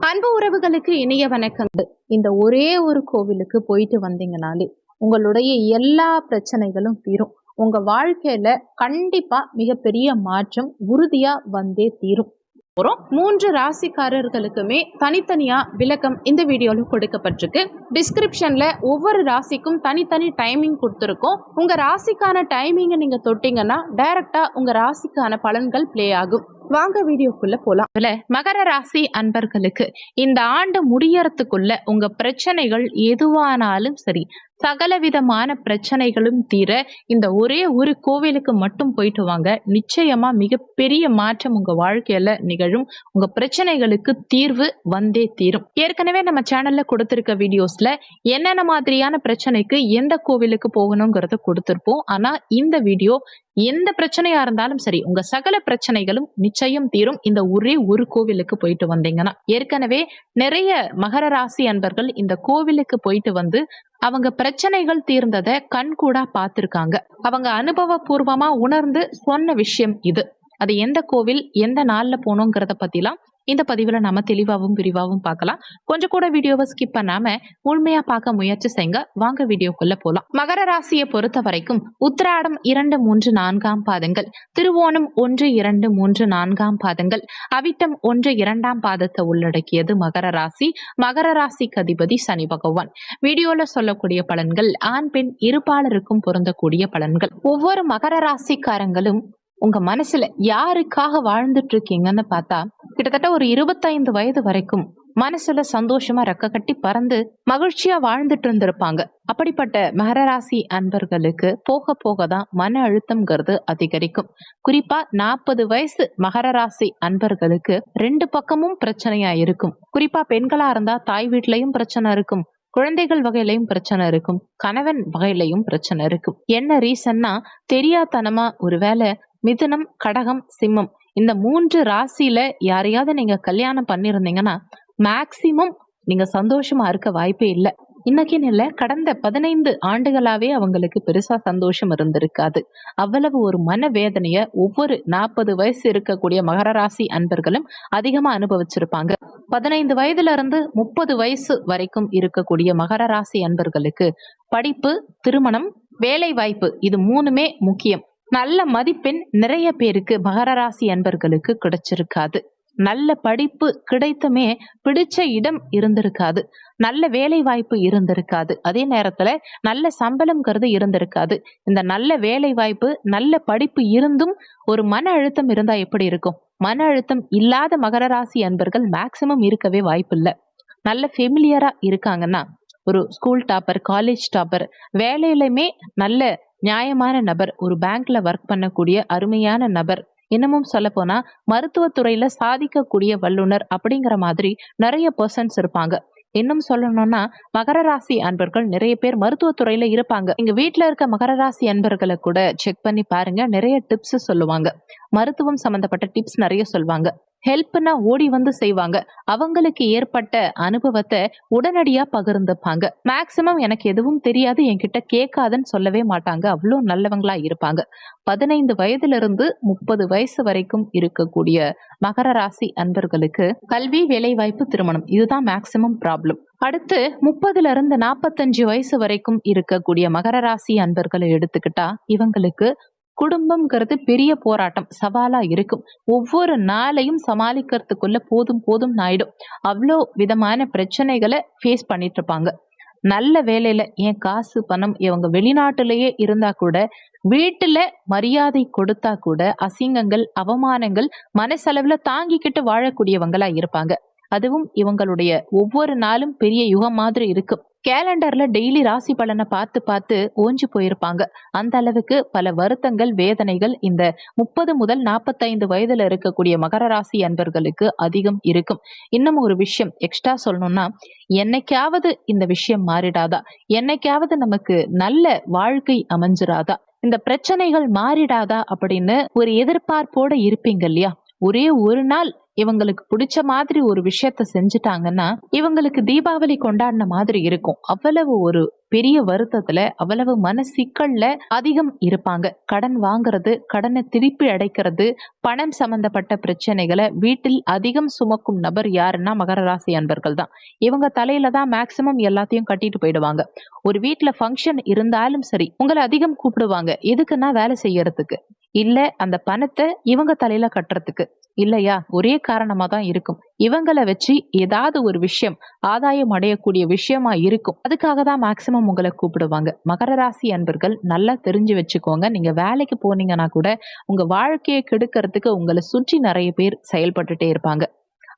அன்பு உறவுகளுக்கு இணைய வணக்கங்கள். இந்த ஒரே ஒரு கோவிலுக்கு போயிட்டு வந்தீங்கனாலே உங்களுடைய எல்லா பிரச்சனைகளும் தீரும். உங்க வாழ்க்கையில கண்டிப்பா மிகப்பெரிய மாற்றம் உறுதியா வந்தே தீரும். அப்புறம் மூன்று ராசிக்காரர்களுக்குமே தனித்தனியா விளக்கம் இந்த வீடியோல கொடுக்கப்பட்டிருக்கு. டிஸ்கிரிப்ஷன்ல ஒவ்வொரு ராசிக்கும் தனித்தனி டைமிங் கொடுத்துருக்கோம். உங்க ராசிக்கான டைமிங்கை நீங்க தொட்டீங்கன்னா டைரக்டா உங்க ராசிக்கான பலன்கள் ப்ளே ஆகும். வாங்க வீடியோக்குள்ள போலாம். இல்ல மகர ராசி அன்பர்களுக்கு இந்த ஆண்டு முடியறதுக்குள்ள உங்க பிரச்சனைகள் எதுவானாலும் சரி சகலவிதமான பிரச்சனைகளும் தீர இந்த ஒரே ஒரு கோவிலுக்கு மட்டும் போயிட்டு வாங்க. நிச்சயமா மிகப்பெரிய மாற்றம் உங்க வாழ்க்கையில நிகழும். உங்க பிரச்சனைகளுக்கு தீர்வு வந்தே தீரும். ஏற்கனவே நம்ம சேனல்ல கொடுத்திருக்க வீடியோஸ்ல என்னென்ன மாதிரியான பிரச்சனைக்கு எந்த கோவிலுக்கு போகணுங்கிறத கொடுத்திருப்போம். ஆனா இந்த வீடியோ எந்த பிரச்சனையா இருந்தாலும் சரி உங்க சகல பிரச்சனைகளும் நிச்சயம் தீரும். இந்த ஒரே ஒரு கோவிலுக்கு போயிட்டு வந்தீங்கன்னா. ஏற்கனவே நிறைய மகர ராசி அன்பர்கள் இந்த கோவிலுக்கு போயிட்டு வந்து அவங்க பிரச்சனைகள் தீர்ந்ததை கண்கூடா பார்த்துருக்காங்க. அவங்க அனுபவபூர்வமா உணர்ந்து சொன்ன விஷயம் இது. அது எந்த கோவில் எந்த நாள்ல போகணுங்கிறத பத்திலாம் இந்த பதிவுல நாம தெளிவாகவும் விரிவாகவும் பார்க்கலாம். கொஞ்சம் கூட வீடியோவை ஸ்கிப் பண்ணாம முழுமையா பார்க்க முயற்சி செய்யுங்க. வாங்க வீடியோக்குள்ள போலாம். மகர ராசியை பொறுத்த வரைக்கும் உத்திராடம் இரண்டு மூன்று நான்காம் பாதங்கள். திருவோணம் ஒன்று இரண்டு மூன்று நான்காம் பாதங்கள். அவிட்டம் ஒன்று இரண்டாம் பாதத்தை உள்ளடக்கியது மகர ராசி. மகர ராசிக்கு அதிபதி சனி பகவான். வீடியோல சொல்லக்கூடிய பலன்கள் ஆண் பெண் இருபாலருக்கும் பொருந்தக்கூடிய பலன்கள். ஒவ்வொரு மகர ராசிக்காரங்களும் உங்க மனசுல யாருக்காக வாழ்ந்துட்டு இருக்கீங்கன்னு பார்த்தா கிட்டத்தட்ட ஒரு இருபத்தைந்து வயது வரைக்கும் மனசுல சந்தோஷமா ரெக்க கட்டி பறந்து மகிழ்ச்சியா வாழ்ந்துட்டு இருந்திருப்பாங்க. அப்படிப்பட்ட மகரராசி அன்பர்களுக்கு போக போக தான் மன அழுத்தம்ங்கிறது அதிகரிக்கும். குறிப்பா நாற்பது வயசு மகரராசி அன்பர்களுக்கு ரெண்டு பக்கமும் பிரச்சனையா இருக்கும். குறிப்பா பெண்களா இருந்தா தாய் வீட்லயும் பிரச்சனை இருக்கும். குழந்தைகள் வகையிலையும் பிரச்சனை இருக்கும். கணவன் வகையிலையும் பிரச்சனை இருக்கும். என்ன ரீசன்னா தெரியாதனமா ஒருவேளை மிதுனம் கடகம் சிம்மம் இந்த மூன்று ராசியில யாரையாவது நீங்க கல்யாணம் பண்ணியிருந்தீங்கன்னா மேக்சிமம் நீங்க சந்தோஷமா இருக்க வாய்ப்பே இல்லை. இன்னைக்குன்னு இல்லை கடந்த பதினைந்து ஆண்டுகளாவே அவங்களுக்கு பெருசா சந்தோஷம் இருந்திருக்காது. அவ்வளவு ஒரு மனவேதனைய ஒவ்வொரு நாற்பது வயசு இருக்கக்கூடிய மகர ராசி அன்பர்களும் அதிகமா அனுபவிச்சிருப்பாங்க. பதினைந்து வயதுல இருந்து முப்பது வயசு வரைக்கும் இருக்கக்கூடிய மகர ராசி அன்பர்களுக்கு படிப்பு திருமணம் வேலை வாய்ப்பு இது மூணுமே முக்கியம். நல்ல மதிப்பெண் நிறைய பேருக்கு மகரராசி அன்பர்களுக்கு கிடைச்சிருக்காது. நல்ல படிப்பு கிடைத்துமே பிடிச்ச இடம் இருந்திருக்காது. நல்ல வேலை வாய்ப்பு இருந்திருக்காது. அதே நேரத்துல நல்ல சம்பளம்ங்கிறது இருந்திருக்காது. இந்த நல்ல வேலை வாய்ப்பு நல்ல படிப்பு இருந்தும் ஒரு மன அழுத்தம் இருந்தா எப்படி இருக்கும்? மன அழுத்தம் இல்லாத மகர ராசி அன்பர்கள் மேக்சிமம் இருக்கவே வாய்ப்பு இல்லை நல்ல ஃபெமிலியரா இருக்காங்கன்னா ஒரு ஸ்கூல் டாப்பர் காலேஜ் டாப்பர் வேலையிலுமே நல்ல நியாயமான நபர் ஒரு பேங்க்ல ஒர்க் பண்ணக்கூடிய அருமையான நபர். இன்னமும் சொல்ல போனா மருத்துவத்துறையில சாதிக்கக்கூடிய வல்லுனர் அப்படிங்கிற மாதிரி நிறைய பர்சன்ஸ் இருப்பாங்க. இன்னும் சொல்லணும்னா மகர ராசி அன்பர்கள் நிறைய பேர் மருத்துவத்துறையில இருப்பாங்க. எங்க வீட்டுல இருக்க மகர ராசி அன்பர்களை கூட செக் பண்ணி பாருங்க. நிறைய டிப்ஸ் சொல்லுவாங்க. மருத்துவம் சம்பந்தப்பட்ட டிப்ஸ் நிறைய சொல்லுவாங்க ஹெல்ப்னா ஓடி வந்து செய்வாங்க. அவங்களுக்கு ஏற்பட்ட அனுபவத்தை உடனடியா பகிர்ந்துப்பாங்க. மேக்சிமம் எனக்கு எதுவும் தெரியாது என்கிட்ட கேட்காதுன்னு சொல்லவே மாட்டாங்க. அவ்வளோ நல்லவங்களா இருப்பாங்க. பதினைந்து வயதுல இருந்து முப்பது வயசு வரைக்கும் இருக்கக்கூடிய மகர ராசி அன்பர்களுக்கு கல்வி வேலைவாய்ப்பு திருமணம். இதுதான் மேக்சிமம் ப்ராப்ளம் அடுத்து முப்பதுல இருந்து நாற்பத்தஞ்சு வயசு வரைக்கும் இருக்கக்கூடிய மகர ராசி அன்பர்களை எடுத்துக்கிட்டா இவங்களுக்கு குடும்பம்ங்கிறது பெரிய போராட்டம் சவாலா இருக்கும். ஒவ்வொரு நாளையும் சமாளிக்கிறதுக்குள்ள போதும் போதும் ஆயிடும். அவ்வளோ விதமான பிரச்சனைகளை ஃபேஸ் பண்ணிட்டு இருப்பாங்க. நல்ல வேலையில என் காசு பணம் இவங்க வெளிநாட்டிலேயே இருந்தா கூட வீட்டுல மரியாதை கொடுத்தா கூட அசிங்கங்கள் அவமானங்கள் மனசளவுல தாங்கிக்கிட்டு வாழக்கூடியவங்களா இருப்பாங்க. அதுவும் இவங்களுடைய ஒவ்வொரு நாளும் பெரிய யுகம் மாதிரி இருக்கும். கேலண்டர்ல டெய்லி ராசி பலனை பார்த்து பார்த்து ஓஞ்சு போயிருப்பாங்க. அந்த அளவுக்கு பல வருத்தங்கள் வேதனைகள் இந்த முப்பது முதல் நாற்பத்தைந்து வயதுல இருக்கக்கூடிய மகர ராசி அன்பர்களுக்கு அதிகம் இருக்கும். இன்னும் ஒரு விஷயம் எக்ஸ்ட்ரா சொல்லணும்னா என்னைக்காவது இந்த விஷயம் மாறிடாதா? என்னைக்காவது நமக்கு நல்ல வாழ்க்கை அமைஞ்சிராதா? இந்த பிரச்சனைகள் மாறிடாதா? அப்படின்னு ஒரு எதிர்பார்ப்போட இருப்பீங்க இல்லையா? ஒரே ஒரு நாள் இவங்களுக்கு பிடிச்ச மாதிரி ஒரு விஷயத்த செஞ்சுட்டாங்கன்னா இவங்களுக்கு தீபாவளி கொண்டாடின மாதிரி இருக்கும். அவ்வளவு ஒரு பெரிய வருத்தத்துல அவ்வளவு மன சிக்கல்ல அதிகம் இருப்பாங்க. கடன் வாங்குறது கடனை திருப்பி அடைக்கிறது பணம் சம்பந்தப்பட்ட பிரச்சனைகளை வீட்டில் அதிகம் சுமக்கும் நபர் யாருன்னா மகர ராசி அன்பர்கள் தான். இவங்க தலையில தான் மேக்சிமம் எல்லாத்தையும் கட்டிட்டு போயிடுவாங்க. ஒரு வீட்டுல ஃபங்க்ஷன் இருந்தாலும் சரி உங்களை அதிகம் கூப்பிடுவாங்க. எதுக்குன்னா வேலை செய்யறதுக்கு. இல்ல அந்த பணத்தை இவங்க தலையில கட்டுறதுக்கு. இல்லையா? ஒரே காரணமா தான் இருக்கும். இவங்களை வச்சு ஏதாவது ஒரு விஷயம் ஆதாயம் அடையக்கூடிய விஷயமா இருக்கும். அதுக்காக தான் மேக்சிமம் உங்களை கூப்பிடுவாங்க. மகர ராசி அன்பர்கள் நல்லா தெரிஞ்சு வச்சுக்கோங்க. நீங்க வேலைக்கு போனீங்கன்னா கூட உங்க வாழ்க்கையை கெடுக்கிறதுக்கு உங்களை சுற்றி நிறைய பேர் செயல்பட்டுட்டே இருப்பாங்க.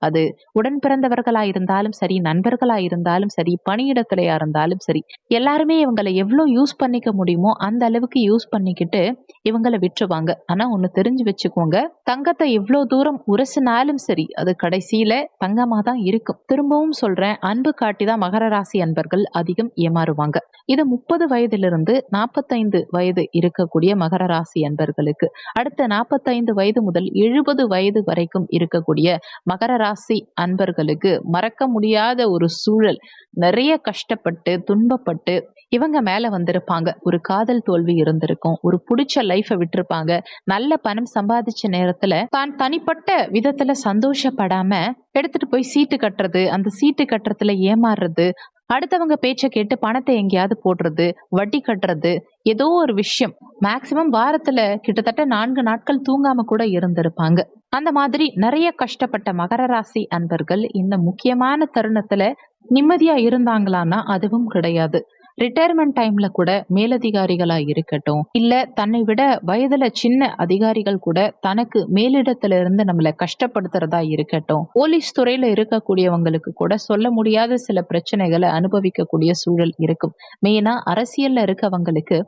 அது உடன் பிறந்தவர்களா இருந்தாலும் சரி நண்பர்களா இருந்தாலும் சரி பணியிடத்திலையா இருந்தாலும் சரி எல்லாருமே இவங்களை எவ்வளோ யூஸ் பண்ணிக்க முடியுமோ அந்த அளவுக்கு யூஸ் பண்ணிக்கிட்டு இவங்களை விட்டுருவாங்க. ஆனா ஒன்று தெரிஞ்சு வச்சுக்கோங்க தங்கத்தை எவ்வளோ தூரம் உரசினாலும் சரி அது கடைசியில தங்கமா தான் இருக்கும். திரும்பவும் சொல்றேன் அன்பு காட்டி தான் மகர ராசி அன்பர்கள் அதிகம் ஏமாறுவாங்க. இது முப்பது வயதிலிருந்து நாற்பத்தைந்து வயது இருக்கக்கூடிய மகர ராசி அன்பர்களுக்கு அடுத்த நாற்பத்தைந்து வயது முதல் எழுபது வயது வரைக்கும் இருக்கக்கூடிய மகர ராசி அன்பர்களுக்கு மறக்க முடியாத ஒரு சூழல். நிறைய கஷ்டப்பட்டு துன்பப்பட்டு இவங்க மேல வந்திருப்பாங்க. ஒரு காதல் தோல்வி இருந்திருக்கும். ஒரு பிடிச்ச லைஃபை விட்டுருப்பாங்க. நல்ல பணம் சம்பாதிச்ச நேரத்துல தான் தனிப்பட்ட விதத்துல சந்தோஷப்படாம எடுத்துட்டு போய் சீட்டு கட்டுறது அந்த சீட்டு கட்டுறதுல ஏமாறுறது அடுத்தவங்க பேச்சை கேட்டு பணத்தை எங்கேயாவது போடுறது வட்டி கட்டுறது ஏதோ ஒரு விஷயம். மேக்சிமம் வாரத்துல கிட்டத்தட்ட நான்கு நாட்கள் தூங்காம கூட இருந்திருப்பாங்க. அந்த மாதிரி நிறைய கஷ்டப்பட்ட மகர ராசி அன்பர்கள் இந்த முக்கியமான தருணத்துல நிம்மதியா இருந்தாங்களான்னா அதுவும் கிடையாது. ரிட்டையர்மெண்ட் டைம்ல கூட மேலதிகாரிகளா இருக்கட்டும் இல்ல தன்னை விட வயதுல சின்ன அதிகாரிகள் கூட தனக்கு மேலிடத்துல இருந்து நம்மள கஷ்டப்படுத்துறதா இருக்கட்டும் போலீஸ் துறையில இருக்கக்கூடியவங்களுக்கு கூட சொல்ல முடியாத சில பிரச்சனைகளை அனுபவிக்கக்கூடிய சூழல் இருக்கும். மெயினா அரசியல்ல இருக்கவங்களுக்கு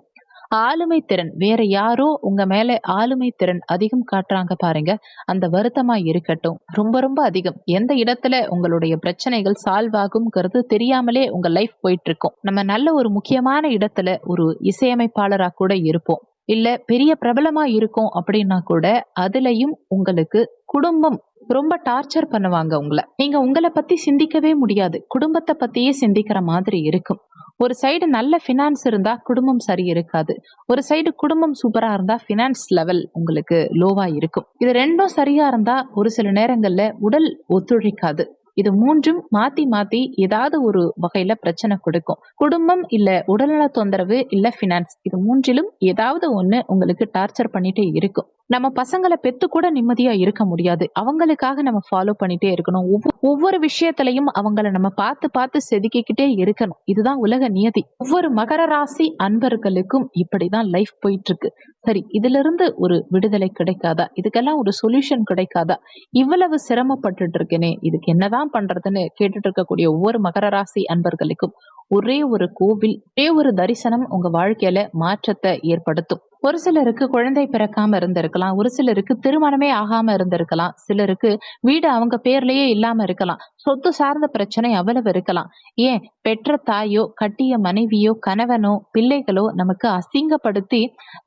ஆளுமை திறன். வேற யாரோ உங்க மேல ஆளுமை திறன் அதிகம் காட்டுறாங்க பாருங்க. அந்த வருத்தமா இருக்கட்டும். ரொம்ப ரொம்ப அதிகம். எந்த இடத்துல உங்களுடைய பிரச்சனைகள் சால்வ் ஆகும்ங்கிறது தெரியாமலே உங்க லைஃப் போயிட்டு இருக்கும் நம்ம நல்ல ஒரு முக்கியமான இடத்துல ஒரு இசையமைப்பாளரா கூட இருப்போம். இல்ல பெரிய பிரபலமா இருக்கும் அப்படின்னா கூட அதுலயும் உங்களுக்கு குடும்பம் ரொம்ப டார்ச்சர் பண்ணுவாங்க உங்களை. நீங்க உங்களை பத்தி சிந்திக்கவே முடியாது. குடும்பத்தை பத்தியே சிந்திக்கிற மாதிரி இருக்கும். ஒரு சைடு நல்ல ஃபினான்ஸ் இருந்தா குடும்பம் சரி இருக்காது. ஒரு சைடு குடும்பம் சூப்பரா இருந்தா ஃபினான்ஸ் லெவல் உங்களுக்கு லோவா இருக்கும். இது ரெண்டும் சரியா இருந்தா ஒரு சில நேரங்கள்ல உடல் ஒத்துழைக்காது. இது மூன்றும் மாத்தி மாத்தி ஏதாவது ஒரு வகையில பிரச்சனை கொடுக்கும். குடும்பம் இல்ல உடல்நல தொந்தரவு இல்ல ஃபினான்ஸ் இது மூன்றிலும் ஏதாவது ஒண்ணு உங்களுக்கு டார்ச்சர் பண்ணிட்டே இருக்கும். நம்ம பசங்களை பெத்து கூட நிம்மதியா இருக்க முடியாது. அவங்களுக்காக நம்ம ஃபாலோ பண்ணிட்டே இருக்கணும். ஒவ்வொரு விஷயத்திலையும் அவங்கள நம்ம பார்த்து பார்த்து செதுக்கிக்கிட்டே இருக்கணும். இதுதான் உலக நியதி. ஒவ்வொரு மகர ராசி அன்பர்களுக்கும் இப்படிதான் லைஃப் போயிட்டு இருக்கு சரி இதுல இருந்து ஒரு விடுதலை கிடைக்காதா? இதுக்கெல்லாம் ஒரு சொல்யூஷன் கிடைக்காதா? இவ்வளவு சிரமப்பட்டுட்டு இருக்கேனே இதுக்கு என்னதான் பண்றதுன்னு கேட்டுட்டு இருக்கக்கூடிய ஒவ்வொரு மகர ராசி அன்பர்களுக்கும் ஒரே ஒரு கோவில் ஒரே ஒரு தரிசனம் உங்க வாழ்க்கையில மாற்றத்தை ஏற்படுத்தும். ஒரு சிலருக்கு குழந்தை பிறக்காம இருந்திருக்கலாம். ஒரு சிலருக்கு திருமணமே ஆகாம இருந்திருக்கலாம். சிலருக்கு வீடு அவங்க பேர்லயே இல்லாம இருக்கலாம். சொத்து சார்ந்த பிரச்சனை அவ்வளவு இருக்கலாம். ஏன்? பெற்ற தாயோ கட்டிய மனைவியோ கணவனோ பிள்ளைகளோ நமக்கு அசிங்கப்படுத்தி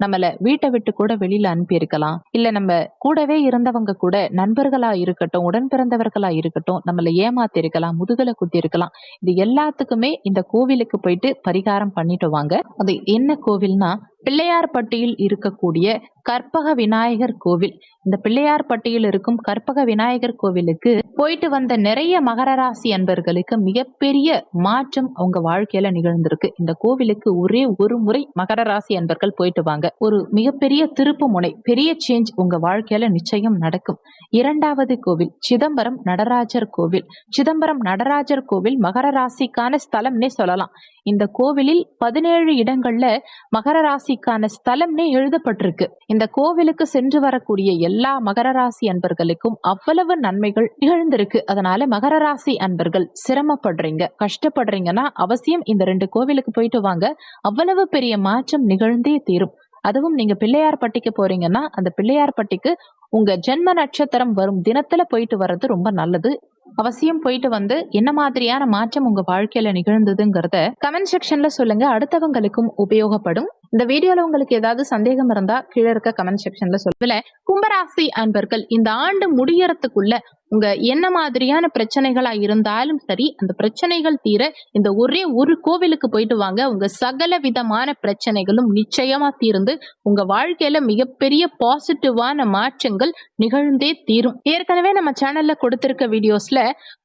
நம்மள வீட்டை விட்டு கூட வெளியில அனுப்பியிருக்கலாம். இல்ல நம்ம கூடவே இருந்தவங்க கூட நண்பர்களா இருக்கட்டும் உடன் பிறந்தவர்களா இருக்கட்டும் நம்மள ஏமாத்தி இருக்கலாம் முதுகலை குத்தி இருக்கலாம் இது எல்லாத்துக்குமே இந்த கோவிலுக்கு போயிட்டு பரிகாரம் பண்ணிட்டு வாங்க. அது என்ன கோவில்னா பிள்ளையார்பட்டியில் இருக்கக்கூடிய கற்பக விநாயகர் கோவில். இந்த பிள்ளையார்பட்டியில் இருக்கும் கற்பக விநாயகர் கோவிலுக்கு போயிட்டு வந்த நிறைய மகர ராசி அன்பர்களுக்கு மிகப்பெரிய மாற்றம் அவங்க வாழ்க்கையில நிகழ்ந்திருக்கு. இந்த கோவிலுக்கு ஒரே ஒரு முறை மகர ராசி அன்பர்கள் போயிட்டு வாங்க. ஒரு மிகப்பெரிய திருப்பு முனை பெரிய சேஞ்ச் உங்க வாழ்க்கையில நிச்சயம் நடக்கும். இரண்டாவது கோவில் சிதம்பரம் நடராஜர் கோவில். சிதம்பரம் நடராஜர் கோவில் மகர ராசிக்கான ஸ்தலம்னே சொல்லலாம். இந்த கோவிலில் பதினேழு இடங்கள்ல மகர ராசிக்கான ஸ்தலம்னே எழுதப்பட்டிருக்கு. இந்த கோவிலுக்கு சென்று வரக்கூடிய எல்லா மகர ராசி அன்பர்களுக்கும் அவ்வளவு நன்மைகள் நிகழ்ந்திருக்கு. அதனால மகர ராசி அன்பர்கள் சிரமப்படுறீங்க கஷ்டப்படுறீங்கன்னா அவசியம் இந்த ரெண்டு கோவிலுக்கு போயிட்டு வாங்க. அவ்வளவு பெரிய மாற்றம் நிகழ்ந்தே தீரும். அதுவும் நீங்க பிள்ளையார்பட்டிக்கு போறீங்கன்னா அந்த பிள்ளையார்பட்டிக்கு உங்க ஜென்ம நட்சத்திரம் வரும் தினத்துல போயிட்டு வர்றது ரொம்ப நல்லது. அவசியம் போயிட்டு வந்து என்ன மாதிரியான மாற்றம் உங்க வாழ்க்கையில நிகழ்ந்ததுங்கிறத கமெண்ட் செக்ஷன்ல சொல்லுங்க. அடுத்தவங்களுக்கும் உபயோகப்படும் இந்த வீடியோல உங்களுக்கு ஏதாவது சந்தேகம் இருந்தா கீழே இருக்க கமெண்ட் செக்ஷன்ல சொல்ல கும்பராசி அன்பர்கள் இந்த ஆண்டு முடியறதுக்குள்ள உங்க என்ன மாதிரியான பிரச்சனைகளா இருந்தாலும் சரி அந்த பிரச்சனைகள் தீர இந்த ஒரே ஒரு கோவிலுக்கு போயிட்டு வாங்க. உங்க சகல விதமான பிரச்சனைகளும் நிச்சயமா தீர்ந்து உங்க வாழ்க்கையில மிகப்பெரிய பாசிட்டிவான மாற்றங்கள் நிகழ்ந்தே தீரும். ஏற்கனவே நம்ம சேனல்ல கொடுத்திருக்க வீடியோஸ்ல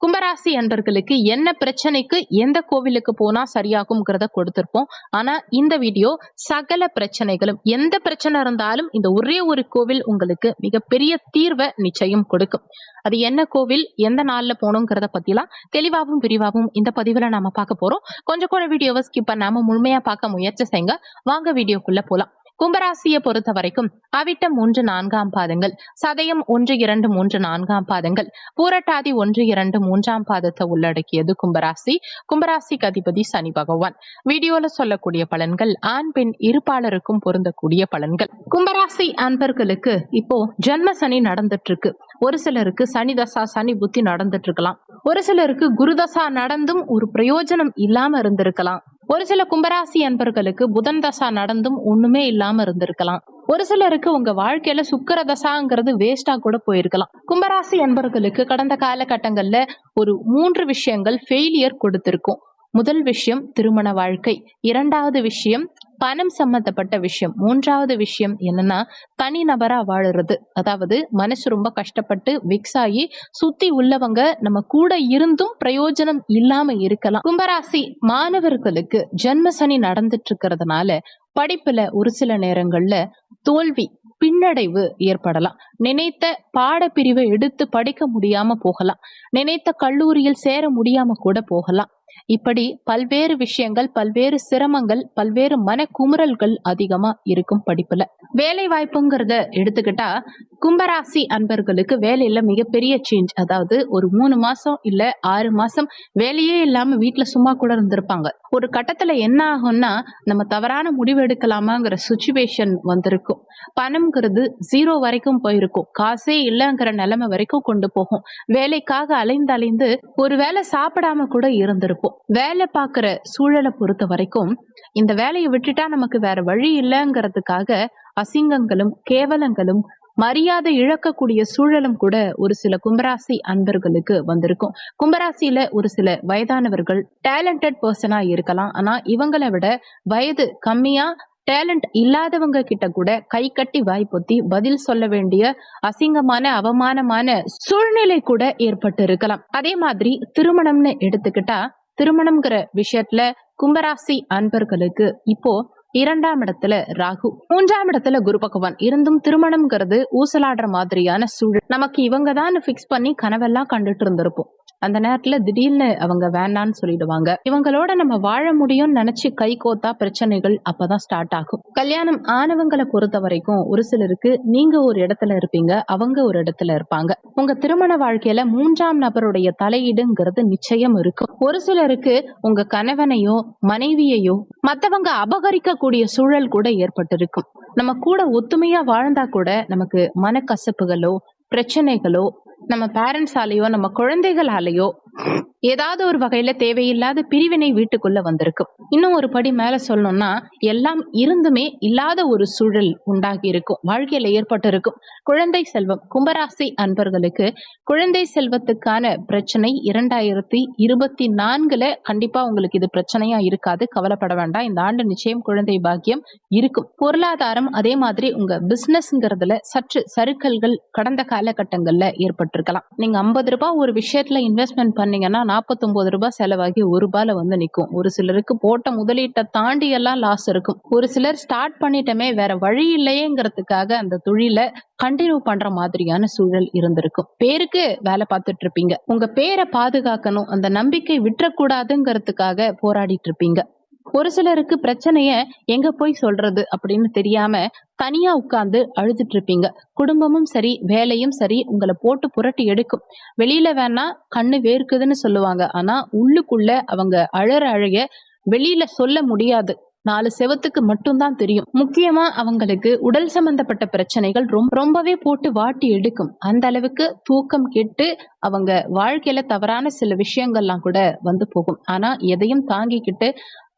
கும்பராசி அன்பர்களுக்கு என்ன பிரச்சனைக்கு எந்த கோவிலுக்கு போனா சரியாகும்ங்கிறத கொடுத்திருப்போம். ஆனா இந்த வீடியோ சகல பிரச்சனைகளும் எந்த பிரச்சனை இருந்தாலும் இந்த ஒரே ஒரு கோவில் உங்களுக்கு மிகப்பெரிய தீர்வை நிச்சயம் கொடுக்கும். அது என்ன கோவில் எந்த நாள்ல போகணுங்கிறத பத்திலாம் தெளிவாகவும் விரிவாகவும் இந்த பதிவுல நாம பார்க்க போறோம். கொஞ்சம் கூட வீடியோவை ஸ்கிப் பண்ணாம முழுமையா பார்க்க முயற்சி செய்யுங்க வாங்க வீடியோக்குள்ள போலாம். கும்பராசியை பொறுத்த வரைக்கும் அவிட்டம் மூன்று நான்காம் பாதங்கள் சதயம் ஒன்று இரண்டு மூன்று நான்காம் பாதங்கள் பூரட்டாதி ஒன்று இரண்டு மூன்றாம் பாதத்தை உள்ளடக்கியது கும்பராசி. கும்பராசிக்கு அதிபதி சனி பகவான். வீடியோல சொல்லக்கூடிய பலன்கள் ஆண் பெண் இருப்பாளருக்கும் பொருந்தக்கூடிய பலன்கள். கும்பராசி அன்பர்களுக்கு இப்போ ஜென்ம சனி நடந்துட்டு இருக்கு ஒரு சிலருக்கு சனி தசா சனி புத்தி நடந்துட்டு இருக்கலாம் ஒரு சிலருக்கு குருதசா நடந்தும் ஒரு பிரயோஜனம் இல்லாம இருந்திருக்கலாம். ஒரு சில கும்பராசி அன்பர்களுக்கு புதன் தசா நடந்தும் ஒண்ணுமே இல்லாம இருந்திருக்கலாம். ஒரு சிலருக்கு உங்க வாழ்க்கையில சுக்கர தசாங்கிறது வேஸ்டா கூட போயிருக்கலாம். கும்பராசி அன்பர்களுக்கு கடந்த காலகட்டங்கள்ல ஒரு மூன்று விஷயங்கள் ஃபெயிலியர் கொடுத்திருக்கும். முதல் விஷயம் திருமண வாழ்க்கை. இரண்டாவது விஷயம் பணம் சம்மந்தப்பட்ட விஷயம். மூன்றாவது விஷயம் என்னன்னா தனிநபரா வாழறது. அதாவது மனசு ரொம்ப கஷ்டப்பட்டு விக்ஸ் ஆகி சுத்தி உள்ளவங்க நம்ம கூட இருந்தும் பிரயோஜனம் இல்லாம இருக்கலாம். கும்பராசி மாணவர்களுக்கு ஜென்ம சனி நடந்துட்டு இருக்கிறதுனால படிப்புல ஒரு சில நேரங்கள்ல தோல்வி பின்னடைவு ஏற்படலாம். நினைத்த பாடப்பிரிவை எடுத்து படிக்க முடியாம போகலாம். நினைத்த கல்லூரியில் சேர முடியாம கூட போகலாம். இப்படி பல்வேறு விஷயங்கள் பல்வேறு சிரமங்கள் பல்வேறு மனக்குமுறல்கள் அதிகமா இருக்கும் படிப்புல. வேலை வாய்ப்புங்கிறத எடுத்துக்கிட்டா கும்பராசி அன்பர்களுக்கு வேலையில மிகப்பெரிய சேஞ்ச் அதாவது ஒரு மூணு மாசம் இல்ல ஆறு மாசம் வேலையே இல்லாம வீட்டுல சும்மா கூட இருந்திருப்பாங்க. ஒரு கட்டத்துல என்ன ஆகும்னா நம்ம தவறான முடிவு எடுக்கலாமாங்கிற சுச்சுவேஷன் வந்திருக்கும். பணம்ங்கிறது ஜீரோ வரைக்கும் போயிருக்கும். காசே இல்லைங்கிற நிலைமை வரைக்கும் கொண்டு போகும். வேலைக்காக அலைந்து அலைந்து ஒரு வேலை சாப்பிடாம கூட இருந்திருக்கும் இருப்போம் வேலை பார்க்குற சூழலை பொறுத்த வரைக்கும் இந்த வேலையை விட்டுட்டா நமக்கு வேற வழி இல்லைங்கிறதுக்காக அசிங்கங்களும் கேவலங்களும் மரியாதை இழக்கக்கூடிய சூழலும் கூட ஒரு சில கும்பராசி அன்பர்களுக்கு வந்திருக்கும். கும்பராசியில ஒரு சில வயதானவர்கள் டேலண்டட் பர்சனா இருக்கலாம். ஆனா இவங்களை விட வயது கம்மியா டேலண்ட் இல்லாதவங்க கிட்ட கூட கை கட்டி வாய் பொத்தி பதில் சொல்ல வேண்டிய அசிங்கமான அவமானமான சூழ்நிலை கூட ஏற்பட்டு இருக்கலாம் அதே மாதிரி திருமணம்னு எடுத்துக்கிட்டா திருமணம்ங்கிற விஷயத்துல கும்பராசி அன்பர்களுக்கு இப்போ இரண்டாம் இடத்துல ராகு. மூன்றாம் இடத்துல குரு பகவான். இருந்தும் திருமணம்ங்கிறது ஊசலாடுற மாதிரியான சூழல். நமக்கு இவங்க தான் பிக்ஸ் பண்ணி கனவெல்லாம் கண்டுட்டு இருந்திருப்போம். அந்த நேரத்துல திடீர்னு அவங்க வேண்டான்னு சொல்லிடுவாங்க. இவங்களோட நம்ம வாழ முடியும்னு நினைச்சு கை கோத்தா பிரச்சனைகள் அப்பதான் ஸ்டார்ட் ஆகும். கல்யாணம் ஆனவங்களை பொறுத்த வரைக்கும் ஒரு சிலருக்கு நீங்க ஒரு இடத்துல இருப்பீங்க அவங்க ஒரு இடத்துல இருப்பாங்க. உங்க திருமண வாழ்க்கையில மூன்றாம் நபருடைய தலையீடுங்கிறது நிச்சயம் இருக்கும். ஒரு சிலருக்கு உங்க கணவனையோ மனைவியையோ மத்தவங்க அபகரிக்கக்கூடிய சூழல் கூட ஏற்பட்டிருக்கும். நம்ம கூட ஒத்துமையா வாழ்ந்தா கூட நமக்கு மனக்கசப்புகளோ பிரச்சனைகளோ நம்ம பேரண்ட்ஸாலேயோ நம்ம குழந்தைகளாலேயோ ஏதாவது ஒரு வகையில தேவையில்லாத பிரிவினை வீட்டுக்குள்ள வந்திருக்கும். இன்னும் ஒரு படி மேல சொல்லணும்னா எல்லாம் இருந்துமே இல்லாத ஒரு சூழல் உண்டாகி இருக்கும் வாழ்க்கையில ஏற்பட்டு இருக்கும் குழந்தை செல்வம் கும்பராசி அன்பர்களுக்கு குழந்தை செல்வத்துக்கான பிரச்சனை இரண்டாயிரத்தி இருபத்தி நான்குல கண்டிப்பா உங்களுக்கு இது பிரச்சனையா இருக்காது. கவலைப்பட வேண்டாம். இந்த ஆண்டு நிச்சயம் குழந்தை பாக்கியம் இருக்கும். பொருளாதாரம் அதே மாதிரி உங்க பிசினஸ்ங்கிறதுல சற்று சறுக்கல்கள் கடந்த காலகட்டங்கள்ல ஏற்பட்டிருக்கலாம். நீங்க ஐம்பது ரூபாய் ஒரு விஷயத்துல இன்வெஸ்ட்மெண்ட் பண்ணீங்கன்னா நாற்பத்தொம்பது ரூபாய் செலவாகி ஒரு ரூபாயில் வந்து நிற்கும் ஒரு சிலருக்கு போட்ட முதலீட்டை தாண்டி எல்லாம் லாஸ் இருக்கும். ஒரு சிலர் ஸ்டார்ட் பண்ணிட்டமே வேற வழி இல்லையேங்கிறதுக்காக அந்த தொழிலை கண்டினியூ பண்ற மாதிரியான சூழல் இருந்திருக்கும். பேருக்கு வேலை பார்த்துட்டு இருப்பீங்க. உங்க பேரை பாதுகாக்கணும். அந்த நம்பிக்கை விட்டுறக்கூடாதுங்கிறதுக்காக போராடிட்டு இருப்பீங்க. ஒரு சிலருக்கு பிரச்சனைய எங்க போய் சொல்றது அப்படின்னு தெரியாம தனியா உட்கார்ந்து அழுதுட்டு இருப்பீங்க. குடும்பமும் சரி வேலையும் சரி உங்களை போட்டு புரட்டி எடுக்கும். வெளியில வேணா கண்ணு வேர்க்குதுன்னு சொல்லுவாங்க. ஆனா உள்ளுக்குள்ள அவங்க அழற அழக வெளியில சொல்ல முடியாது. நாலு செவத்துக்கு மட்டும்தான் தெரியும். முக்கியமா அவங்களுக்கு உடல் சம்பந்தப்பட்ட பிரச்சனைகள் ரொம்ப ரொம்பவே போட்டு வாட்டி எடுக்கும். அந்த அளவுக்கு தூக்கம் கெட்டு அவங்க வாழ்க்கையில தவறான சில விஷயங்கள்லாம் கூட வந்து போகும். ஆனா எதையும் தாங்கிக்கிட்டு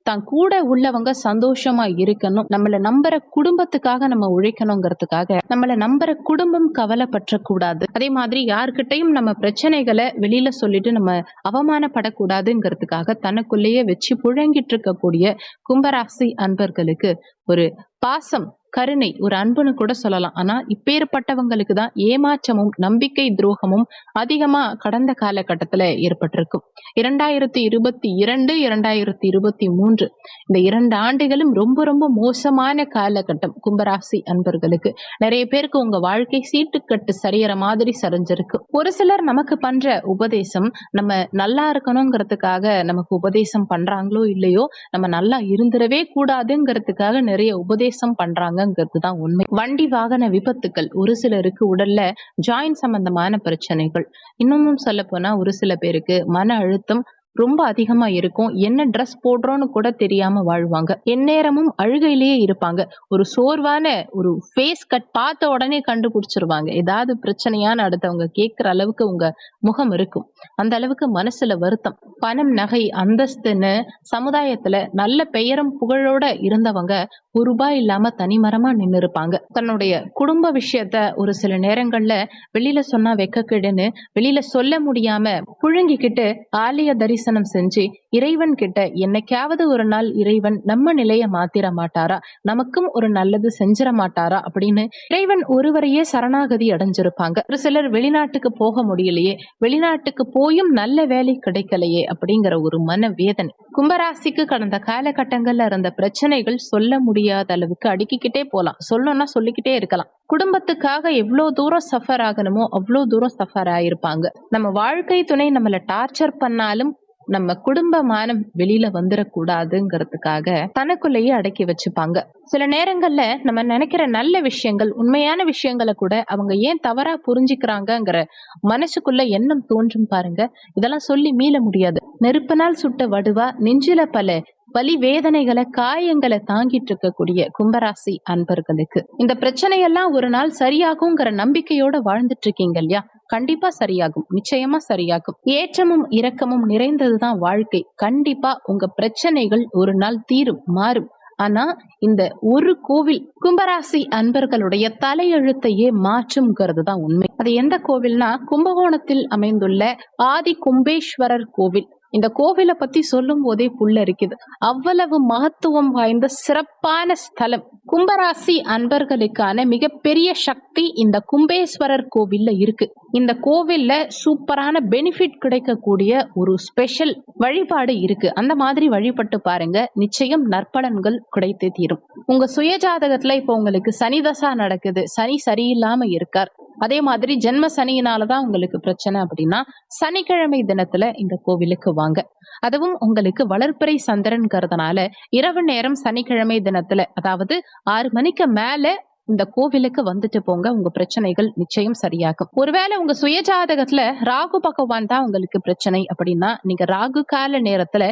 தான் கூட உள்ளவங்க சந்தோஷமா இருக்கணும். நம்மளை நம்புற குடும்பத்துக்காக நம்ம உழைக்கணுங்கிறதுக்காக நம்மளை நம்புற குடும்பம் கவலைப்பற்ற கூடாது அதே மாதிரி யார்கிட்டயும் நம்ம பிரச்சனைகளை வெளியில சொல்லிட்டு நம்ம அவமானப்படக்கூடாதுங்கிறதுக்காக தனக்குள்ளேயே வச்சு புழங்கிட்டு இருக்கக்கூடிய கும்பராசி அன்பர்களுக்கு ஒரு பாசம் கருணை ஒரு அன்புன்னு கூட சொல்லலாம். ஆனா இப்பேற்பட்டவங்களுக்கு தான் ஏமாற்றமும் நம்பிக்கை துரோகமும் அதிகமா கடந்த காலகட்டத்துல ஏற்பட்டிருக்கும். இரண்டாயிரத்தி இருபத்தி இரண்டு இரண்டாயிரத்தி இருபத்தி மூன்று இந்த இரண்டு ஆண்டுகளும் ரொம்ப ரொம்ப மோசமான காலகட்டம் கும்பராசி அன்பர்களுக்கு. நிறைய பேருக்கு உங்க வாழ்க்கை சீட்டுக்கட்டு சரியற மாதிரி சரிஞ்சிருக்கு. ஒரு சிலர் நமக்கு பண்ற உபதேசம் நம்ம நல்லா இருக்கணுங்கிறதுக்காக நமக்கு உபதேசம் பண்றாங்களோ இல்லையோ நம்ம நல்லா இருந்துடவே கூடாதுங்கிறதுக்காக நிறைய உபதேசம் பண்றாங்கிறது தான் உண்மை. வண்டி வாகன விபத்துக்கள் ஒரு சிலருக்கு உடல்ல ஜாயின் சம்பந்தமான பிரச்சனைகள். இன்னமும் சொல்ல போனா ஒரு சில பேருக்கு மன அழுத்தம் ரொம்ப அதிகமா இருக்கும். என்ன ட்ரெஸ் போடுறோன்னு கூட தெரியாம வாழ்வாங்க. எந்நேரமும் அழுகையிலேயே இருப்பாங்க. ஒரு சோர்வான ஒரு ஃபேஸ் கட் பார்த்த உடனே கண்டுபிடிச்சிருவாங்க. ஏதாவது பிரச்சனையான அடுத்தவங்க கேட்குற அளவுக்கு உங்க முகம் இருக்கும். அந்த அளவுக்கு மனசுல வருத்தம். பணம் நகை அந்தஸ்துன்னு சமுதாயத்துல நல்ல பெயரும் புகழோட இருந்தவங்க ஒரு ரூபாய் இல்லாம தனிமரமா நின்று இருப்பாங்க. தன்னுடைய குடும்ப விஷயத்த ஒரு சில நேரங்கள்ல வெளியில சொன்னா வெக்கக்கிடுன்னு வெளியில சொல்ல முடியாம புழுங்கிக்கிட்டு ஆலய தரிசனம் செஞ்சு இறைவன் கிட்ட என்னைக்காவது ஒரு நாள் இறைவன் நம்ம நிலைய மாத்திர மாட்டாரா? நமக்கும் ஒரு நல்லது செஞ்சிட மாட்டாரா? அப்படின்னு இறைவன் ஒருவரையே சரணாகதி அடைஞ்சிருப்பாங்க. ஒரு சிலர் வெளிநாட்டுக்கு போக முடியலையே வெளிநாட்டுக்கு போயும் நல்ல வேலை கிடைக்கலையே அப்படிங்கிற ஒரு மன வேதனை கும்பராசிக்கு கடந்த காலகட்டங்கள்ல இருந்த பிரச்சனைகள் சொல்ல முடியாத அளவுக்கு அடுக்கிக்கிட்டே போலாம். சொல்லணும்னா சொல்லிக்கிட்டே இருக்கலாம். குடும்பத்துக்காக எவ்வளோ தூரம் சஃபர் ஆகணுமோ அவ்வளோ தூரம் சஃபர் ஆயிருப்பாங்க. நம்ம வாழ்க்கை துணை நம்மளை டார்ச்சர் பண்ணாலும் நம்ம குடும்ப மானம் வெளியில வந்துடக்கூடாதுங்கிறதுக்காக தனக்குள்ளேயே அடக்கி வச்சுப்பாங்க. சில நேரங்கள்ல நம்ம நினைக்கிற நல்ல விஷயங்கள் உண்மையான விஷயங்களை கூட அவங்க ஏன் தவறா புரிஞ்சுக்கிறாங்கங்கிற மனசுக்குள்ள எண்ணம் தோன்றும் பாருங்க. இதெல்லாம் சொல்லி மீள முடியாது. நெருப்பினால் சுட்ட வடுவா நெஞ்சில பல வலி வேதனைகளை காயங்களை தாங்கிட்டு இருக்கக்கூடிய கும்பராசி அன்பர்களுக்கு. இந்த பிரச்சனையெல்லாம் ஒரு நாள் சரியாகுங்கிற நம்பிக்கையோட வாழ்ந்துட்டு இருக்கீங்க இல்லையா? கண்டிப்பா சரியாகும். நிச்சயமா சரியாகும். ஏற்றமும் இரக்கமும் நிறைந்ததுதான் வாழ்க்கை. கண்டிப்பா உங்க பிரச்சனைகள் ஒரு நாள் தீரும் மாறும். ஆனா இந்த ஒரு கோவில் கும்பராசி அன்பர்களுடைய தலையெழுத்தையே மாற்றும்ங்கிறது தான் உண்மை. அது எந்த கோவில்னா கும்பகோணத்தில் அமைந்துள்ள ஆதி கும்பேஸ்வரர் கோவில். இந்த கோவிலை பத்தி சொல்லும் போதே புள்ள இருக்குது அவ்வளவு மகத்துவம் வாய்ந்த சிறப்பான ஸ்தலம். கும்பராசி அன்பர்களுக்கான மிகப்பெரிய சக்தி இந்த கும்பேஸ்வரர் கோவில்ல இருக்கு. இந்த கோவில்ல சூப்பரான பெனிஃபிட் கிடைக்கக்கூடிய ஒரு ஸ்பெஷல் வழிபாடு இருக்கு. அந்த மாதிரி வழிபட்டு பாருங்க. நிச்சயம் நற்பலன்கள் கிடைத்து தீரும். உங்க சுயஜாதகத்துல இப்போ உங்களுக்கு சனி தசா நடக்குது. சனி சரியில்லாம இருக்கார். அதே மாதிரி ஜென்ம சனியினால தான் உங்களுக்கு பிரச்சனை அப்படின்னா சனிக்கிழமை தினத்துல இந்த கோவிலுக்கு வாங்க. அதுவும் உங்களுக்கு வளர்ப்பறை சந்திரன்கிறதுனால இரவு நேரம் சனிக்கிழமை தினத்துல அதாவது ஆறு மணிக்கு மேல இந்த கோவிலுக்கு வந்துட்டு போங்க உங்க பிரச்சனைகள் நிச்சயம் சரியாகும். ஒருவேளை உங்க சுயஜாதகத்துல ராகு பகவான் தான் உங்களுக்கு பிரச்சனை அப்படின்னா நீங்க ராகு கால நேரத்துல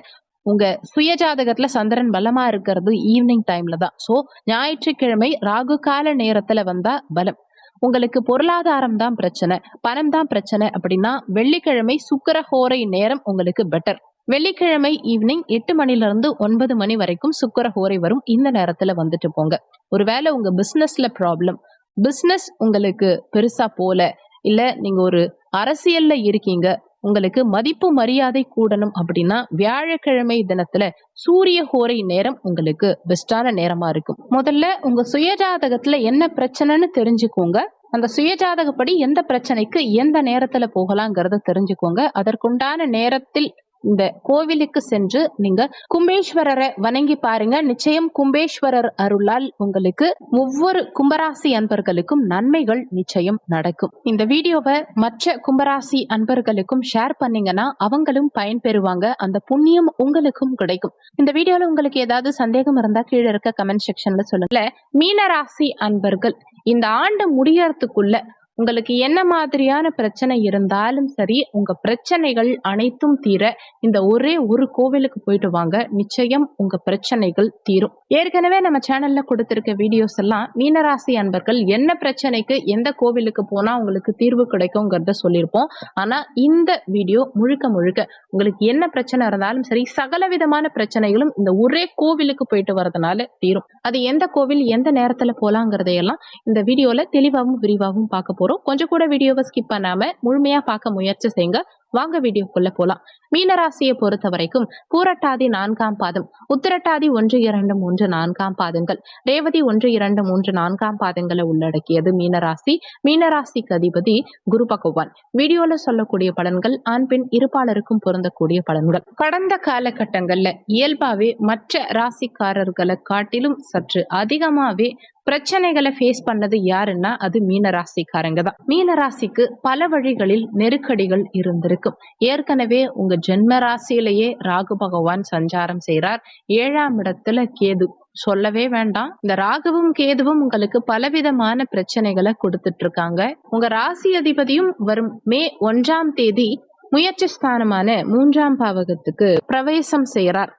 உங்க சுயஜாதகத்துல சந்திரன் பலமா இருக்கிறது ஈவினிங் டைம்ல தான். சோ ஞாயிற்றுக்கிழமை ராகு கால நேரத்துல வந்தா பலம். உங்களுக்கு பொருளாதாரம் தான் பிரச்சனை பணம் தான் பிரச்சனை அப்படின்னா வெள்ளிக்கிழமை சுக்கரஹோரை நேரம் உங்களுக்கு பெட்டர் வெள்ளிக்கிழமை ஈவினிங் எட்டு மணில இருந்து ஒன்பது மணி வரைக்கும் சுக்கர ஹோரை வரும். இந்த நேரத்துல வந்துட்டு போங்க. ஒருவேளை உங்க பிசினஸ்ல ப்ராப்ளம் பிசினஸ் உங்களுக்கு பெருசா போல இல்ல நீங்க ஒரு அரசியல்ல இருக்கீங்க உங்களுக்கு மதிப்பு மரியாதை கூடணும் அப்படின்னா வியாழக்கிழமை தினத்துல சூரிய ஹோரை நேரம் உங்களுக்கு பெஸ்டான நேரமா இருக்கும். முதல்ல உங்க சுயஜாதகத்துல என்ன பிரச்சனைன்னு தெரிஞ்சுக்கோங்க. அந்த சுயஜாதகப்படி எந்த பிரச்சனைக்கு எந்த நேரத்துல போகலாங்கிறத தெரிஞ்சுக்கோங்க. அதற்குண்டான நேரத்தில் இந்த கோவிலுக்கு சென்று நீங்க கும்பேஸ்வரரை வணங்கி பாருங்க. நிச்சயம் கும்பேஸ்வரர் அருளால் உங்களுக்கு ஒவ்வொரு கும்பராசி அன்பர்களுக்கும் நன்மைகள் நிச்சயம் நடக்கும். இந்த வீடியோவை மற்ற கும்பராசி அன்பர்களுக்கும் ஷேர் பண்ணீங்கன்னா அவங்களும் பயன்பெறுவாங்க. அந்த புண்ணியம் உங்களுக்கும் கிடைக்கும். இந்த வீடியோல உங்களுக்கு ஏதாவது சந்தேகம் இருந்தா கீழே இருக்க கமெண்ட் செக்ஷன்ல சொல்லுங்க. மீனராசி அன்பர்கள் இந்த ஆண்டு முடியறதுக்குள்ள உங்களுக்கு என்ன மாதிரியான பிரச்சனை இருந்தாலும் சரி உங்க பிரச்சனைகள் அனைத்தும் தீர இந்த ஒரே ஒரு கோவிலுக்கு போயிட்டு வாங்க. நிச்சயம் உங்க பிரச்சனைகள் தீரும். ஏற்கனவே நம்ம சேனல்ல கொடுத்திருக்க வீடியோஸ் எல்லாம் மீனராசி அன்பர்கள் என்ன பிரச்சனைக்கு எந்த கோவிலுக்கு போனா உங்களுக்கு தீர்வு கிடைக்குங்கிறத சொல்லியிருப்போம். ஆனா இந்த வீடியோ முழுக்க முழுக்க உங்களுக்கு என்ன பிரச்சனை இருந்தாலும் சரி சகல விதமான பிரச்சனைகளும் இந்த ஒரே கோவிலுக்கு போயிட்டு வரதுனால தீரும். அது எந்த கோவில் எந்த நேரத்துல போலாங்கிறதையெல்லாம் இந்த வீடியோல தெளிவாகவும் விரிவாகவும் பார்க்க போறோம். போகிறோம் கொஞ்சம் கூட வீடியோவை ஸ்கிப் பண்ணாமல் முழுமையாக பார்க்க முயற்சி செய்யுங்க. வாங்க வீடியோக்குள்ளே போகலாம் மீனராசியை பொறுத்த வரைக்கும் பூரட்டாதி நான்காம் பாதம் உத்திரட்டாதி ஒன்று இரண்டு மூன்று நான்காம் பாதங்கள் ரேவதி ஒன்று இரண்டு மூன்று நான்காம் பாதங்களை உள்ளடக்கியது மீனராசி. மீனராசிக்கு அதிபதி குரு பகவான். வீடியோல சொல்லக்கூடிய பலன்கள் ஆண் பெண் இருப்பாளருக்கும் பொருந்தக்கூடிய பலன்கள். கடந்த காலகட்டங்கள்ல இயல்பாவே மற்ற ராசிக்காரர்களை காட்டிலும் சற்று அதிகமாவே பிரச்சனைகளை ஃபேஸ் பண்ணது யாருன்னா அது மீனராசிக்காரங்க தான் மீனராசிக்கு பல வழிகளில் நெருக்கடிகள் இருந்திருக்கும். ஏற்கனவே உங்க ஜென்ம ராசியிலேயே ராகு பகவான் சஞ்சாரம் செய்கிறார் ஏழாம் இடத்துல கேது. சொல்லவே வேண்டாம். இந்த ராகுவும் கேதுவும் உங்களுக்கு பலவிதமான பிரச்சனைகளை கொடுத்துட்டு இருக்காங்க உங்க ராசி அதிபதியும் வரும் மே ஒன்றாம் தேதி முயற்சி ஸ்தானமான மூன்றாம் பாவகத்துக்கு பிரவேசம் செய்கிறார்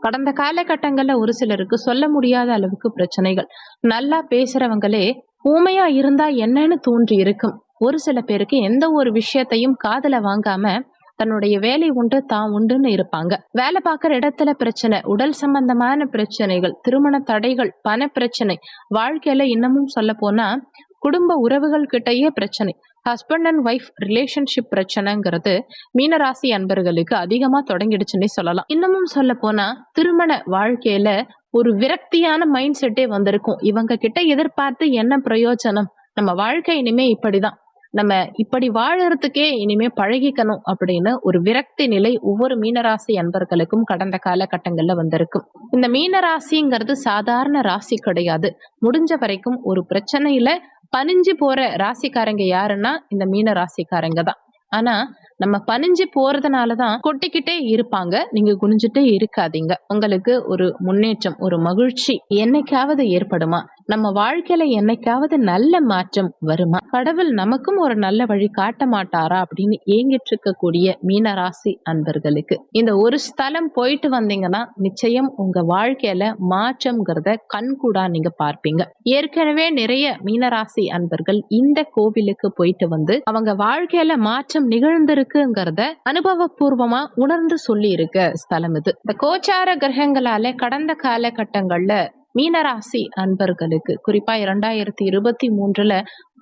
கடந்த காலகட்டங்கள்ல ஒரு சிலருக்கு சொல்ல முடியாத அளவுக்கு பிரச்சனைகள். நல்லா பேசுறவங்களே ஊமையா இருந்தா என்னன்னு தோன்றி இருக்கும். ஒரு சில பேருக்கு எந்த ஒரு விஷயத்தையும் காதல வாங்காம தன்னுடைய வேலை உண்டு தான் உண்டுன்னு இருப்பாங்க. வேலை பார்க்குற இடத்துல பிரச்சனை உடல் சம்பந்தமான பிரச்சனைகள் திருமண தடைகள் பண பிரச்சனை வாழ்க்கையில இன்னமும் சொல்ல போனா குடும்ப உறவுகள் கிட்டயே பிரச்சனை. ஹஸ்பண்ட் அண்ட் ஒய்ஃப் ரிலேஷன்ஷிப் பிரச்சனைங்கிறது மீனராசி அன்பர்களுக்கு அதிகமா தொடங்கிடுச்சுன்னே சொல்லலாம். இன்னமும் சொல்ல போனால் திருமண வாழ்க்கையில ஒரு விரக்தியான மைண்ட் செட்டே வந்திருக்கும். இவங்க கிட்ட எதிர்பார்த்து என்ன பிரயோஜனம்? நம்ம வாழ்க்கை இனிமே இப்படிதான். நம்ம இப்படி வாழறதுக்கே இனிமே பழகிக்கணும் அப்படின்னு ஒரு விரக்தி நிலை ஒவ்வொரு மீனராசி அன்பர்களுக்கும் கடந்த காலகட்டங்கள்ல வந்திருக்கும். இந்த மீனராசிங்கிறது சாதாரண ராசி கிடையாது. முடிஞ்ச வரைக்கும் ஒரு பிரச்சனையில பனிஞ்சு போற ராசிக்காரங்க யாருன்னா இந்த மீன ராசிக்காரங்க தான். ஆனா நம்ம பனிஞ்சு போறதுனாலதான் கொட்டிக்கிட்டே இருப்பாங்க. நீங்க குனிஞ்சிட்டே இருக்காதீங்க. உங்களுக்கு ஒரு முன்னேற்றம் ஒரு மகிழ்ச்சி என்னைக்காவது ஏற்படுமா? நம்ம வாழ்க்கையில என்னைக்காவது நல்ல மாற்றம் வருமா? கடவுள் நமக்கும் ஒரு நல்ல வழி காட்ட மாட்டாரா? அப்படின்னு ஏங்கிட்டு இருக்கக்கூடிய மீனராசி அன்பர்களுக்கு. இந்த ஒரு ஸ்தலம் போயிட்டு வந்தீங்கன்னா நிச்சயம் உங்க வாழ்க்கையில மாற்றம்ங்கிறத கண்கூடா நீங்க பார்ப்பீங்க. ஏற்கனவே நிறைய மீனராசி அன்பர்கள் இந்த கோவிலுக்கு போயிட்டு வந்து அவங்க வாழ்க்கையில மாற்றம் நிகழ்ந்திருக்குங்கிறத அனுபவபூர்வமா உணர்ந்து சொல்லி இருக்க ஸ்தலம் இது. இந்த கோச்சார கிரகங்களால கடந்த காலகட்டங்கள்ல மீனராசி அன்பர்களுக்கு குறிப்பா இரண்டாயிரத்தி இருபத்தி மூன்றுல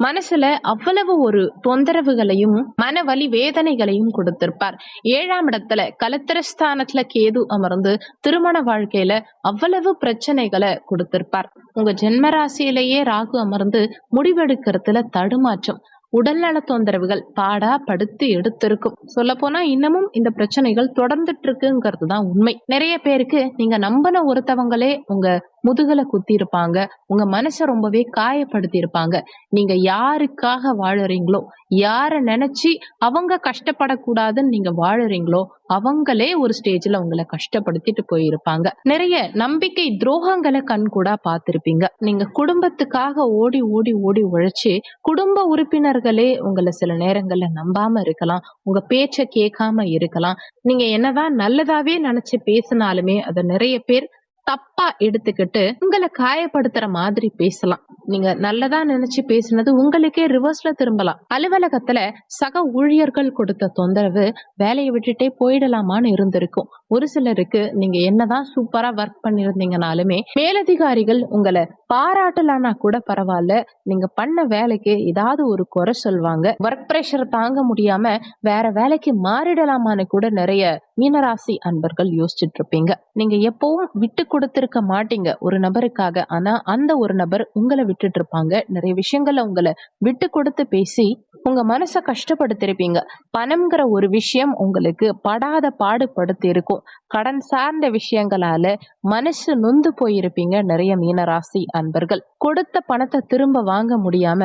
மனசுல அவ்வளவு ஒரு தொந்தரவுகளையும் மன வலி வேதனைகளையும் கொடுத்திருப்பார். ஏழாம் இடத்துல கலத்திரஸ்தானத்துல கேது அமர்ந்து திருமண வாழ்க்கையில அவ்வளவு பிரச்சனைகளை கொடுத்திருப்பார். உங்க ஜென்மராசியிலேயே ராகு அமர்ந்து முடிவெடுக்கிறதுல தடுமாற்றம் உடல்நல தொந்தரவுகள் பாடா படுத்து எடுத்திருக்கும். சொல்ல போனா இன்னமும் இந்த பிரச்சனைகள் தொடர்ந்துட்டு இருக்குங்கிறது தான் உண்மை. நிறைய பேருக்கு நீங்க நம்பின ஒருத்தவங்களே உங்க முதுகலை குத்தி இருப்பாங்க உங்க மனசை ரொம்பவே காயப்படுத்தி இருப்பாங்க நீங்க யாருக்காக வாழறீங்களோ யார நினைச்சு அவங்க கஷ்டப்படக்கூடாதுன்னு நீங்க வாழறீங்களோ அவங்களே ஒரு ஸ்டேஜ்ல உங்களை கஷ்டப்படுத்திட்டு போயிருப்பாங்க. நிறைய நம்பிக்கை துரோகங்களை கண் கூட பார்த்திருப்பீங்க. நீங்க குடும்பத்துக்காக ஓடி ஓடி ஓடி உழைச்சு குடும்ப உறுப்பினர்களே உங்களை சில நேரங்கள்ல நம்பாம இருக்கலாம். உங்க பேச்ச கேட்காம இருக்கலாம். நீங்க என்னதான் நல்லதாவே நினைச்சு பேசினாலுமே அதை நிறைய பேர் தப்பா எடுத்துக்கிட்டு உங்களை காயப்படுத்துற மாதிரி பேசலாம். நீங்க நல்லதா நினைச்சு பேசினது உங்களுக்கே ரிவர்ஸ்ல திரும்பலாம். அலுவலகத்துல சக ஊழியர்கள் கொடுத்த தொந்தரவு வேலையை விட்டுட்டே போயிடலாமான்னு இருந்திருக்கும். ஒரு சிலருக்கு நீங்க என்னதான் சூப்பரா ஒர்க் பண்ணிருந்தீங்கனாலுமே மேலதிகாரிகள் உங்களை பாராட்டலானா கூட பரவாயில்ல. நீங்க பண்ண வேலைக்கு ஏதாவது ஒரு குறை சொல்வாங்க. ஒர்க் ப்ரெஷர் தாங்க முடியாம வேற வேலைக்கு மாறிடலாமான்னு கூட நிறைய மீனராசி அன்பர்கள் யோசிச்சுட்டு இருப்பீங்க. நீங்க எப்பவும் விட்டு கொடுத்திருக்க மாட்டீங்க. ஒரு நபருக்காக. ஆனா அந்த ஒரு நபர் உங்களை விட்டுட்டு இருப்பாங்க நிறைய விஷயங்களை உங்களை விட்டு கொடுத்து பேசி உங்க மனசை கஷ்டப்படுத்திருப்பீங்க. பணம்ங்கிற ஒரு விஷயம் உங்களுக்கு படாத பாடுபடுத்தி இருக்கும் கடன் சார்ந்த விஷயங்களால மனசு நொந்து போயிருப்பீங்க. நிறைய மீனராசி அன்பர்கள். கொடுத்த பணத்தை திரும்ப வாங்க முடியாம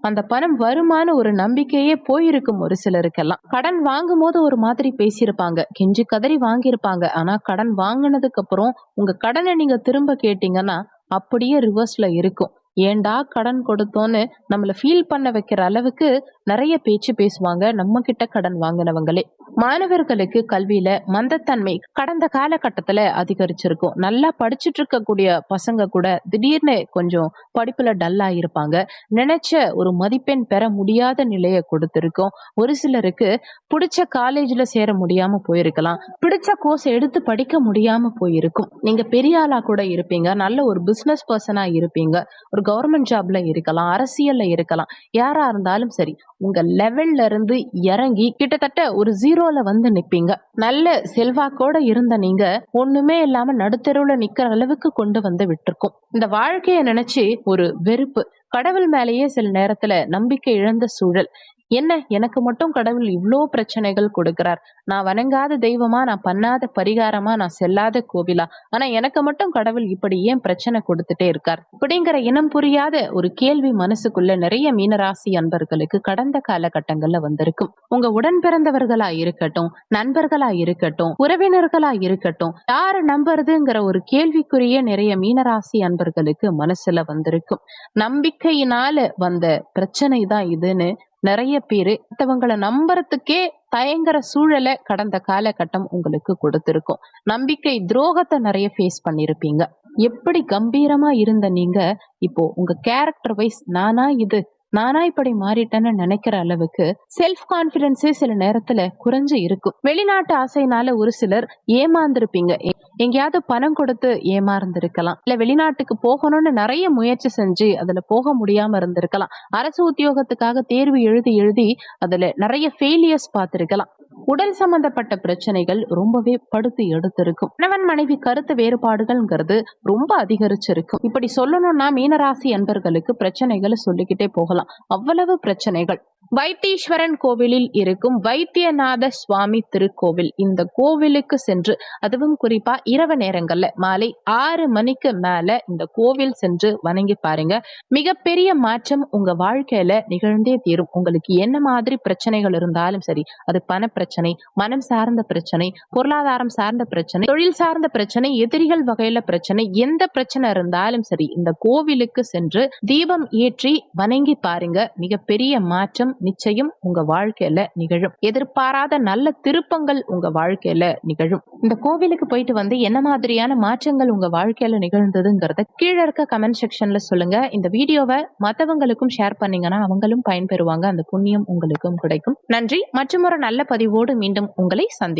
அந்த பணம் வருமான ஒரு நம்பிக்கையே போயிருக்கும் ஒரு சிலருக்கெல்லாம். கடன் வாங்கும் போது ஒரு மாதிரி பேசியிருப்பாங்க. கெஞ்சி கதறி வாங்கியிருப்பாங்க. ஆனா கடன் வாங்கினதுக்கு அப்புறம் உங்க கடனை நீங்க திரும்ப கேட்டீங்கன்னா அப்படியே ரிவர்ஸ்ல இருக்கும். ஏன்டா கடன் கொடுத்தோன்னு நம்மள ஃபீல் பண்ண வைக்கிற அளவுக்கு நிறைய பேச்சு பேசுவாங்க. நம்ம கிட்ட கடன் வாங்கினவங்களே. மாணவர்களுக்கு கல்வியில மந்தத்தன்மை கடந்த காலகட்டத்துல அதிகரிச்சிருக்கும். நல்லா படிச்சுட்டு இருக்கக்கூடிய பசங்க கூட திடீர்னு கொஞ்சம் படிப்புல டல்லா இருப்பாங்க நினைச்ச ஒரு மதிப்பெண் பெற முடியாத நிலையை கொடுத்திருக்கோம். ஒரு சிலருக்கு பிடிச்ச காலேஜ்ல சேர முடியாம போயிருக்கலாம். பிடிச்ச கோர்ஸ் எடுத்து படிக்க முடியாம போயிருக்கும். நீங்க பெரிய ஆளா கூட இருப்பீங்க. நல்ல ஒரு பிசினஸ் பர்சனா இருப்பீங்க. ஒரு கவர்மெண்ட் ஜாப்ல இருக்கலாம் அரசியல்ல இருக்கலாம். யாரா இருந்தாலும் சரி உங்க லெவல்ல இருந்து இறங்கி கிட்டத்தட்ட ஒரு ஜீரோல வந்து நிப்பீங்க. நல்ல செல்வாக்கோட இருந்த நீங்க ஒண்ணுமே இல்லாம நடுத்தெருவுல நிக்கிற அளவுக்கு கொண்டு வந்து விட்டுருக்கும். இந்த வாழ்க்கைய நினைச்சு ஒரு வெறுப்பு கடவுள் மேலேயே சில நேரத்துல நம்பிக்கை இழந்த சூழல். என்ன? எனக்கு மட்டும் கடவுள் இவ்வளோ பிரச்சனைகள் கொடுக்கிறார். நான் வணங்காத தெய்வமா நான் பண்ணாத பரிகாரமா நான் செல்லாத கோவிலா? ஆனா எனக்கு மட்டும் கடவுள் இப்படி ஏன் பிரச்சனை கொடுத்துட்டே இருக்கார்? இப்படிங்கிற இனம் புரியாத ஒரு கேள்வி மனசுக்குள்ள நிறைய மீனராசி அன்பர்களுக்கு கடந்த காலகட்டங்கள்ல வந்திருக்கும். உங்க உடன் பிறந்தவர்களா இருக்கட்டும் நண்பர்களா இருக்கட்டும் உறவினர்களா இருக்கட்டும் யாரை நம்புறதுங்கிற ஒரு கேள்விக்குரிய நிறைய மீனராசி அன்பர்களுக்கு மனசுல வந்திருக்கும். நம்பிக்கையினால வந்த பிரச்சனை தான் இதுன்னு நிறைய பேரு மற்றவங்களை நம்புறதுக்கே தயங்குற சூழலை கடந்த காலகட்டம் உங்களுக்கு கொடுத்திருக்கும். நம்பிக்கை துரோகத்தை நிறைய ஃபேஸ் பண்ணிருப்பீங்க. எப்படி கம்பீரமா இருந்த நீங்க இப்போ உங்க கேரக்டர் வைஸ் நானா இது நானா இப்படி மாறிட்டேன்னு நினைக்கிற அளவுக்கு செல்ஃப் கான்பிடன்ஸே சில நேரத்துல குறைஞ்சு இருக்கும். வெளிநாட்டு ஆசைனால ஒரு சிலர் ஏமாந்துருப்பீங்க. எங்கேயாவது பணம் கொடுத்து ஏமாறந்திருக்கலாம் இல்ல வெளிநாட்டுக்கு போகணும்னு நிறைய முயற்சி செஞ்சு அதுல போக முடியாம இருந்திருக்கலாம். அரசு உத்தியோகத்துக்காக தேர்வு எழுதி எழுதி அதுல நிறைய ஃபெயிலியர்ஸ் பார்த்திருக்கலாம். உடல் சம்பந்தப்பட்ட பிரச்சனைகள் ரொம்பவே படுத்து எடுத்திருக்கும். கணவன் மனைவி கருத்து வேறுபாடுகள்ங்கிறது ரொம்ப அதிகரிச்சிருக்கும். இப்படி சொல்லணும்னா மீனராசி அன்பர்களுக்கு பிரச்சனைகளை சொல்லிக்கிட்டே போகலாம். அவ்வளவு பிரச்சனைகள். வைத்தீஸ்வரன் கோவிலில் இருக்கும் வைத்தியநாத சுவாமி திருக்கோவில். இந்த கோவிலுக்கு சென்று அதுவும் குறிப்பா இரவு நேரங்கள்ல மாலை ஆறு மணிக்கு மேல இந்த கோவில் சென்று வணங்கி பாருங்க. மிகப்பெரிய மாற்றம் உங்க வாழ்க்கையில நிகழ்ந்தே தீரும். உங்களுக்கு என்ன மாதிரி பிரச்சனைகள் இருந்தாலும் சரி அது பண பிரச்சனை மனம் சார்ந்த பிரச்சனை பொருளாதாரம் சார்ந்த பிரச்சனை தொழில் சார்ந்த பிரச்சனை எதிரிகள் வகையில பிரச்சனை எந்த பிரச்சனை இருந்தாலும் சரி இந்த கோவிலுக்கு சென்று தீபம் ஏற்றி வணங்கி பாருங்க. மிகப்பெரிய மாற்றம் நிச்சயம் உங்க வாழ்க்கையில நிகழும். எதிர்பாராத நல்ல திருப்பங்கள் உங்க வாழ்க்கையில நிகழும். இந்த கோவிலுக்கு போயிட்டு வந்து என்ன மாதிரியான மாற்றங்கள் உங்க வாழ்க்கையில நிகழ்ந்ததுங்கிறத கீழே இருக்க கமெண்ட் செக்ஷன்ல சொல்லுங்க. இந்த வீடியோவை மத்தவங்களுக்கும் ஷேர் பண்ணீங்கன்னா அவங்களும் பயன்பெறுவாங்க. அந்த புண்ணியம் உங்களுக்கும் கிடைக்கும். நன்றி. மற்றும் ஒரு நல்ல பதிவோடு மீண்டும் உங்களை சந்தி